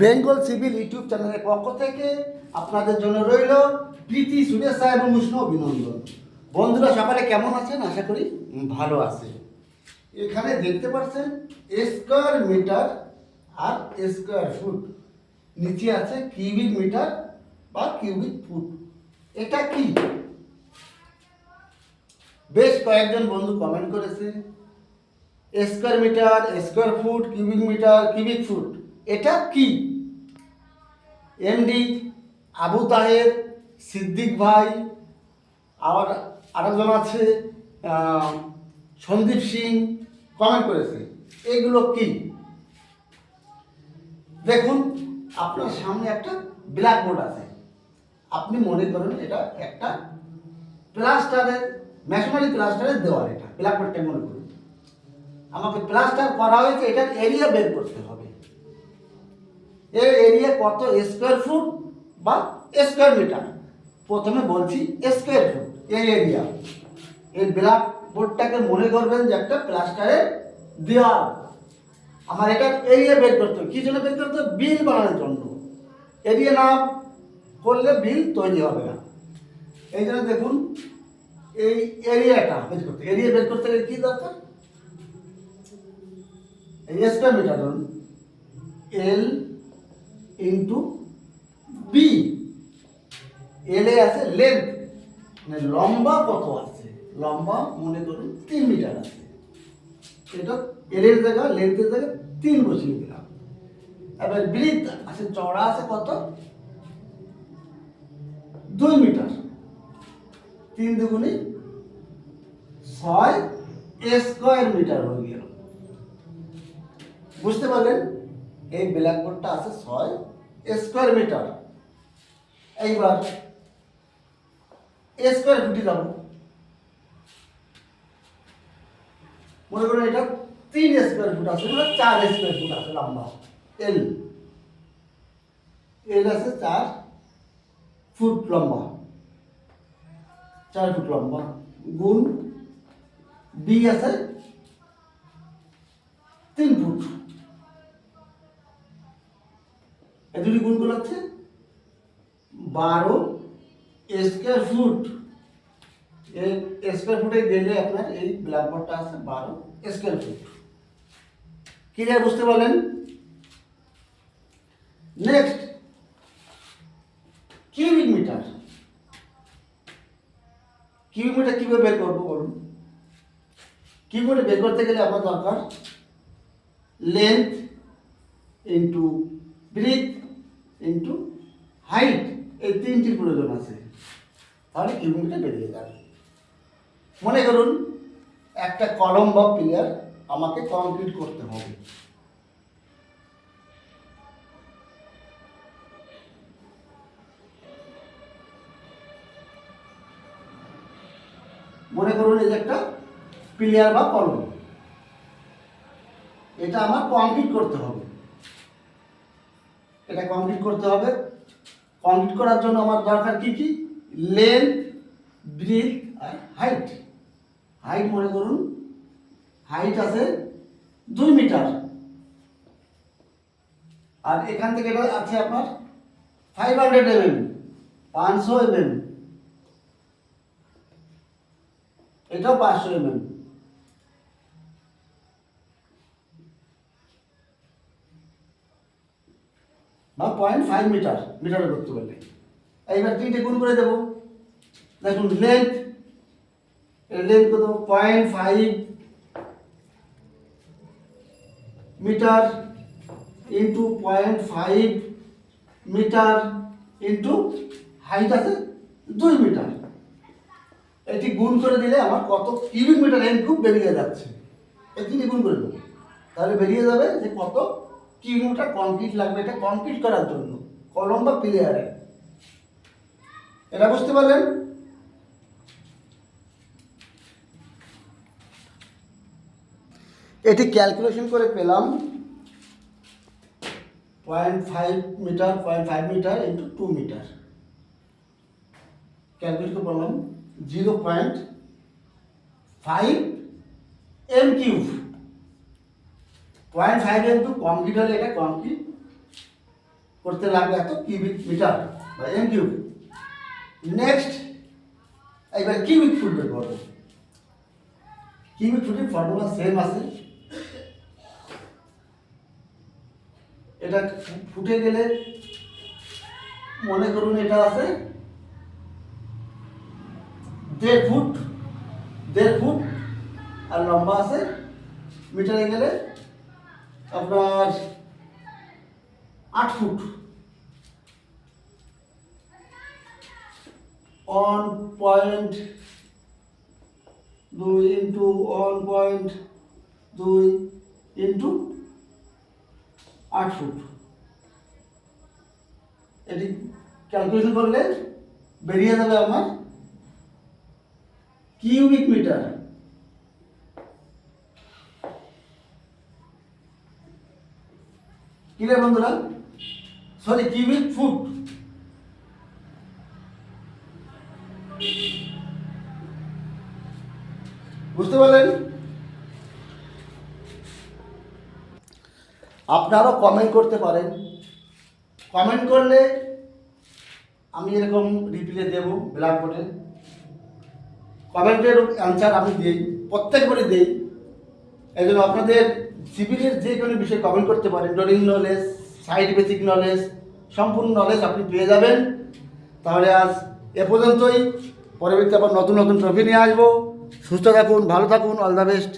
Bengal civil YouTube চ্যানেলের পক্ষ থেকে আপনাদের জন্য রইল প্রীতি শুভেচ্ছা এবং উষ্ণ অভিনন্দন। বন্ধুরা, সকালে কেমন আছেন? আশা করি ভালো আছে এখানে দেখতে পাচ্ছেন স্কোয়ার মিটার আর স্কোয়ার ফুট নিচে আছে কিউবিক মিটার বা কিউবিক ফুট এটা কি? বেশ কয়েকজন বন্ধু কমেন্ট করেছে। Square metre square foot cubic metre cubic foot এটা কি? এমডি আবু তাহের, সিদ্দিক ভাই আর আরেকজন আছে সন্দীপ সিং কমেন্ট করেছে। এগুলো কি? দেখুন, আপনার সামনে একটা ব্ল্যাকবোর্ড আছে। আপনি মনে করেন এটা একটা প্লাস্টারের ম্যাশনারি প্লাস্টারের দেওয়াল এটা ব্ল্যাকবোর্ডটা মনে করুন। আমাকে প্লাস্টার করা হয়েছে, এটার এরিয়া বের করতে হবে। এর এরিয়া কত স্কোয়ার ফুট বা স্কোয়ার মিটার প্রথমে বলছি স্কোয়ার ফুট এই এরিয়া এই ব্ল্যাক বোর্ডটাকে মনে করবেন যে একটা প্লাস্টারের দেওয়াল আমার এটার এরিয়া বের করতে হবে। কী জন্য বের করতে হবে? বিল বানানোর জন্য। এরিয়া না করলে বিল তৈরি হবে না। এই জন্য দেখুন, এই এরিয়াটা বের করতে এরিয়া বের করতে গেলে কী দরকার? এই স্কোয়ার মিটার ধরুন এল ইন্টু বি এলে আছে লেন্থ মানে লম্বা কত আছে? লম্বা মনে করুন তিন মিটার আছে। এটা এলের জায়গা লেন্থের জায়গা তিন বসিয়ে দিলাম। এবার ব্রিথ আছে চড়া আছে কত? দুই মিটার। তিন দুগুণি ছয় স্কোয়ার মিটার হয়ে গেল। বুঝতে পারলেন? এই ব্ল্যাকবোর্ডটা আছে ছয় স্কোয়ার মিটার। এইবার স্কোয়ার ফুটে যাব। মনে করুন এটা তিন স্কোয়ার ফুট আছে মানে চার স্কোয়ার ফুট আছে লম্বা। এল। এল আছে চার ফুট লম্বা। চার ফুট লম্বা। গুণ বি আছে তিন ফুট। এ গুণ করলে হচ্ছে? বারো স্কোয়ার ফুট স্কোয়ার ফুটে গেলে আপনার এই ব্ল্যাকবোর্ডটা আছে বারো স্কোয়ার ফুট কি ক্লিয়ার বুঝতে পারলেন? Next cubic metre cubic metre কীভাবে বের করব বলুন? কিবোর্ডে বের করতে গেলে আপনার দরকার length into breadth into height এই তিনটির প্রয়োজন আছে। তাহলে কিলোমিটার বেরিয়ে যাবে মনে করুন, একটা কলম বা পিলার আমাকে কমপ্লিট করতে হবে। মনে করুন এই যে একটা পিলিয়ার বা কলম। এটা আমার কমপ্লিট করতে হবে। এটা কমপ্লিট করতে হবে। কমপ্লিট করার জন্য আমার দরকার কি কি? লেন্থ ব্রিথ আর হাইট হাইট মনে করুন হাইট আছে দুই মিটার আর এখান থেকে আছে আপনার ফাইভ হান্ড্রেড এমএম পাঁচশো এমএম এটাও পাঁচশো এমএম বা পয়েন্ট ফাইভ মিটার মিটারে করতে পারলে এইবার তিনটে গুণ করে দেবো। দেখুন লেন্থ লেন্থ কত? Point five metre into point five metre into height আছে দুই মিটার এটি গুণ করে দিলে আমার কত কিউবিক মিটার এন খুব বেরিয়ে যাচ্ছে। তিনটে গুণ করে দেবো। তাহলে বেরিয়ে যাবে যে কত? কিলোমিটার কংক্রিট লাগবে। এটা কংক্রিট করার জন্য। কলম বা প্লেয়ারে এটা বুঝতে পারলেন? এটি ক্যালকুলেশন করে পেলাম। Point five metre point five metre into two metre calculate করে বললাম। Zero point five M cube point five into concrete হলে এটা কংক্রিট করতে লাগবে এত কিউবিক মিটার বা এম কিউব নেক্সট এবার কিউবিক ফুট বের করব কিউবিক ফুটের ফর্মুলা সেম আছে। এটা ফুটে গেলে মনে করুন এটা আছে। দেড় ফুট দেড় ফুট আর লম্বা আছে। মিটারে গেলে আপনার আট ফুট। ওয়ান পয়েন্ট দুই ইন্টু ওয়ান পয়েন্ট দুই ইন্টু আট ফুট। এটি ক্যালকুলেশন করলে বেরিয়ে যাবে আমার কিউবিক মিটার। কি রে বন্ধুরা সরি কিউবিক ফুট। বুঝতে পারলেন? আপনারাও কমেন্ট করতে পারেন। কমেন্ট করলে আমি এরকম রিপ্লে দেবো ব্ল্যাকবোর্ডে। কমেন্টের অ্যান্সার আমি দিই, প্রত্যেকবারই দিই। এই জন্য আপনাদের সিভিলের যে কোনো বিষয়ে কমেন্ট করতে পারেন, drawing knowledge side basic knowledge সম্পূর্ণ নলেজ আপনি পেয়ে যাবেন। তাহলে আজ এ পর্যন্তই। পরবর্তী আবার নতুন নতুন ট্রফি নিয়ে আসব। সুস্থ থাকুন, ভালো থাকুন অল দ্য বেস্ট